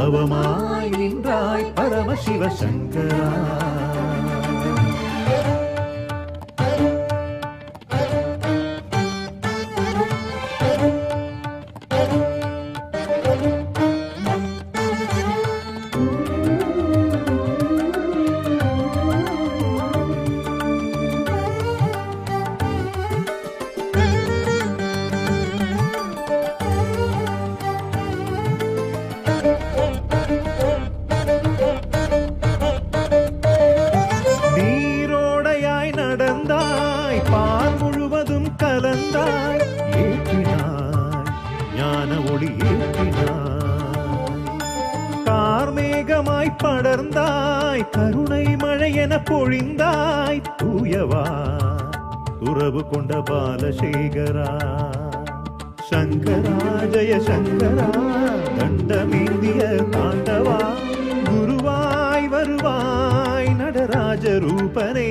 அவமாய் நின்றாய் பரமசிவ சங்கரா. நடந்தாய் பால் முழுவதும் கலந்தாய். ஏற்றினாய் ஞான ஒளி ஏற்றினாய். கார்மேகமாய் படர்ந்தாய் கருணை மழை என பொழிந்தாய். தூயவா துறவு கொண்ட பாலசேகரா. சங்கரா ஜய சங்கரா தண்டமேந்திய தாண்டவா குருவாய் வருவாய் நடராஜ ரூபனே.